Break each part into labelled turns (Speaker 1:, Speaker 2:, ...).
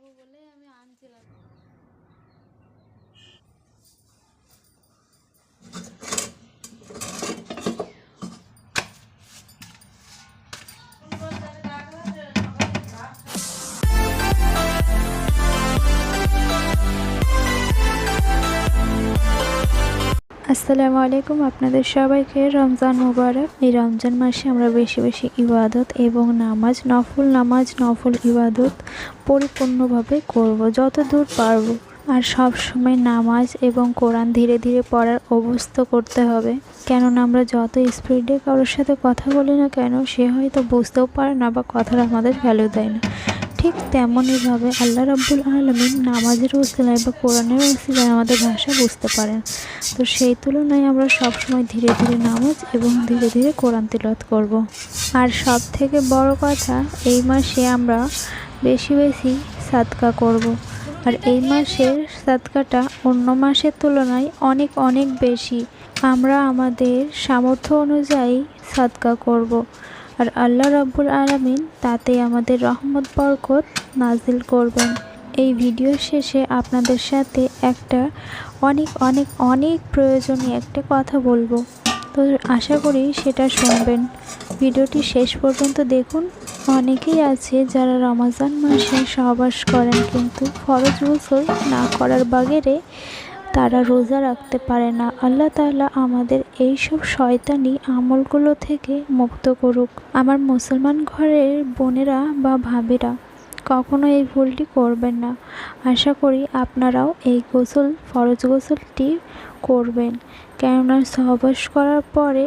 Speaker 1: খাব বলে আমি আনছিলাম।
Speaker 2: আসসালামু আলাইকুম আপনাদের সবাইকে রমজান মুবারক। এই রমজান মাসে আমরা বেশি বেশি ইবাদত এবং নামাজ, নফল নামাজ, নফল ইবাদত পরিপূর্ণভাবে করব যত দূর পারব। আর সব সময় নামাজ এবং কোরআন ধীরে ধীরে পড়ার অভ্যস্ত করতে হবে। কেননা আমরা যত স্পিডে কারোর সাথে কথা বলি না কেন, সে হয়তো বুঝতেও পারে না বা কথার আমাদের ভ্যালু দেয় না। ঠিক তেমনইভাবে আল্লাহ রাব্বুল আলমিন নামাজের ওসিলায় বা কোরআনের ওসিলায় আমাদের ভাষা বুঝতে পারেন তো সেই তুলনায় আমরা সবসময় ধীরে ধীরে নামাজ এবং ধীরে ধীরে কোরআন তিলত করব। আর সব থেকে বড় কথা, এই মাসে আমরা বেশি বেশি সাদকা করব। আর এই মাসের সাদকাটা অন্য মাসের তুলনায় অনেক অনেক বেশি আমরা আমাদের সামর্থ্য অনুযায়ী সাদকা করব। আর আল্লাহ রাব্বুল আলামিন তাতে আমাদের রহমত, বরকত নাজিল করবেন। এই ভিডিও শেষে আপনাদের সাথে একটা অনেক অনেক অনেক প্রয়োজনীয় একটা কথা বলব। তো আশা করি সেটা শুনবেন। ভিডিওটি শেষ পর্যন্ত দেখুন। অনেকেই আছে যারা রমাজান মাসে সহবাস করেন কিন্তু ফরজ গোসল না করার বাগেরে তারা রোজা রাখতে পারে না। আল্লাহ তাআলা আমাদের এই সব শয়তানি আমলগুলো থেকে মুক্ত করুক। আমার মুসলমান ঘরের বোনেরা বা ভাবিরা, কখনো এই ভুলটি করবেন না। আশা করি আপনারাও এই গোসল, ফরজ গোসলটি করবেন। কেননা সহবাস করার পরে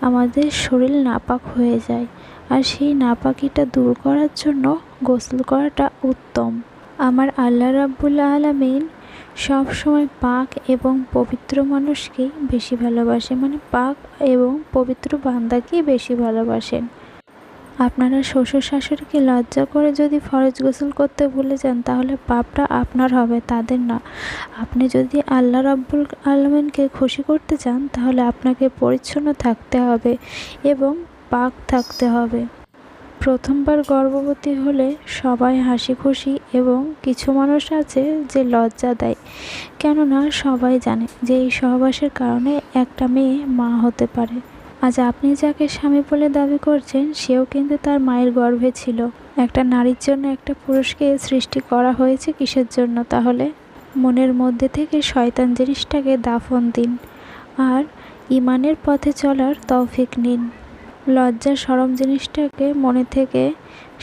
Speaker 2: আমাদের শরীর নাপাক হয়ে যায়। আর সেই নাপাকিটা দূর করার জন্য গোসল করাটা উত্তম। আমার আল্লাহ রাব্বুল আলামিন সব সময় পাক এবং পবিত্র মানুষকেই বেশি ভালোবাসে মানে পাক এবং পবিত্র বান্দাকেই বেশি ভালোবাসেন আপনারা শ্বশুর শাশুড়িকে লজ্জা করে যদি ফরজ গোসল করতে ভুলে যান, তাহলে পাপটা আপনার হবে, তাদের না। আপনি যদি আল্লাহ রাব্বুল আলমিনকে খুশি করতে চান, তাহলে আপনাকে পরিচ্ছন্ন থাকতে হবে এবং পাক থাকতে হবে। প্রথমবার গর্ভবতী হলে সবাই হাসি খুশি এবং কিছু মানুষ আছে যে লজ্জা দেয়। কেননা সবাই জানে যে এই সহবাসের কারণে একটা মেয়ে মা হতে পারে। আজ আপনি যাকে স্বামী বলে দাবি করছেন, সেও কিন্তু তার মায়ের গর্ভে ছিল। একটা নারীর জন্য একটা পুরুষকে সৃষ্টি করা হয়েছে কিসের জন্য তাহলে? মনের মধ্যে থেকে শয়তান জিনিসটাকে দাফন দিন আর ইমানের পথে চলার তৌফিক নিন। লজ্জা সরম জিনিসটাকে মনে থেকে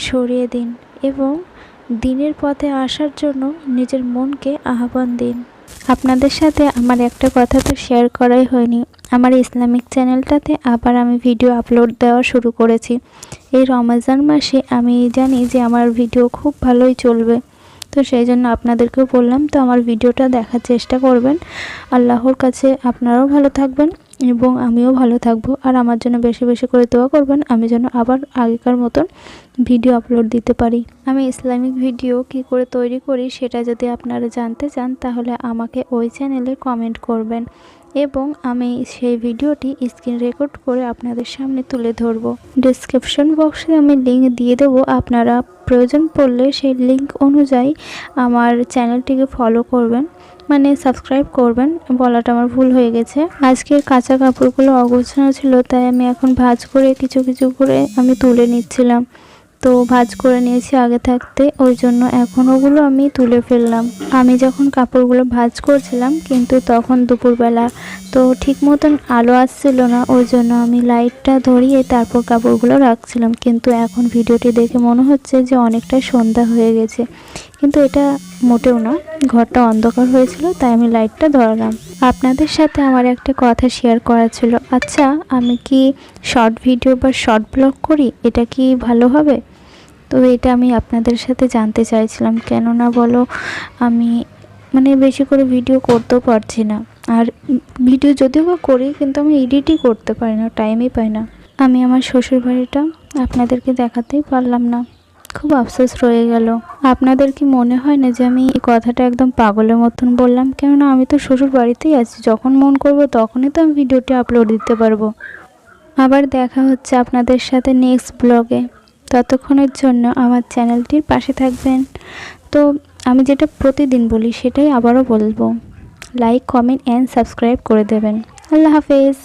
Speaker 2: সরিয়ে দিন এবং দিনের পথে আসার জন্য নিজের মনকে আহ্বান দিন। আপনাদের সাথে আমার একটা কথা তো শেয়ার করাই হয়নি। আমার ইসলামিক চ্যানেলটাতে আবার আমি ভিডিও আপলোড দেওয়া শুরু করেছি। এই রমজান মাসে আমি জানি যে আমার ভিডিও খুব ভালোই চলবে। তো সেই জন্য আপনাদেরকেও বললাম, তো আমার ভিডিওটা দেখার চেষ্টা করবেন। আল্লাহর কাছে আপনারাও ভালো থাকবেন। এবং আমিও ভালো থাকব। আর আমার জন্য বেশি বেশি করে দোয়া করবেন, আমি যেন আবার আগেকার মতন ভিডিও আপলোড দিতে পারি। আমি ইসলামিক ভিডিও কি করে তৈরি করি সেটা যদি আপনারা জানতে চান, তাহলে আমাকে ওই চ্যানেলে কমেন্ট করবেন এবং আমি সেই ভিডিওটি স্ক্রিন রেকর্ড করে আপনাদের সামনে তুলে ধরব। ডিসক্রিপশন বক্সে আমি লিঙ্ক দিয়ে দেবো। আপনারা প্রয়োজন পড়লে সেই লিঙ্ক অনুযায়ী আমার চ্যানেলটিকে ফলো করবেন। মানে সাবস্ক্রাইব করবেন, বলাটা আমার ভুল হয়ে গেছে। আজকের কাঁচা কাপড়গুলো অগোছানো ছিল, তাই আমি এখন ভাজ করে কিছু কিছু করে আমি তুলে নিচ্ছিলাম। তো ভাঁজ করে নিয়েছি আগে থাকতে, ওই জন্য এখন ওগুলো আমি তুলে ফেললাম। আমি যখন কাপড়গুলো ভাজ করছিলাম, কিন্তু তখন দুপুরবেলা তো ঠিক মতন আলো আসছিল না, ওই জন্য আমি লাইটটা ধরিয়ে তারপর কাপড়গুলো রাখছিলাম। কিন্তু এখন ভিডিওটি দেখে মনে হচ্ছে যে অনেকটাই সন্ধ্যা হয়ে গেছে। কিন্তু এটা মোটেও না। ঘরটা অন্ধকার হয়েছিল, তাই আমি লাইটটা ধরালাম। আপনাদের সাথে আমার একটা কথা শেয়ার করা ছিল। আচ্ছা আমি কি শর্ট ভিডিও বা শর্ট ব্লগ করি? এটা কি ভালো হবে? তো এটা আমি আপনাদের সাথে জানতে চাইছিলাম। কেননা বলো, আমি মানে বেশি করে ভিডিও করতেও পারছি না। আর ভিডিও যদিও বা করি, কিন্তু আমি এডিটই করতে পারি না টাইমই পাই না। আমি আমার শ্বশুর বাড়িটা আপনাদেরকে দেখাতেই পারলাম না। খুব আফসোস রয়ে গেল। আপনাদের কি মনে হয় না যে আমি এই কথাটা একদম পাগলের মতন বললাম? কেননা আমি তো শ্বশুর বাড়িতেই আছি। যখন মন করব তখনই তো আমি ভিডিওটি আপলোড দিতে পারব। আবার দেখা হচ্ছে আপনাদের সাথে নেক্সট ব্লগে ততক্ষণের জন্য আমার চ্যানেলটির পাশে থাকবেন। তো আমি যেটা প্রতিদিন বলি সেটাই আবারও বলব। লাইক কমেন্ট অ্যান্ড সাবস্ক্রাইব করে দেবেন। আল্লাহ হাফেজ।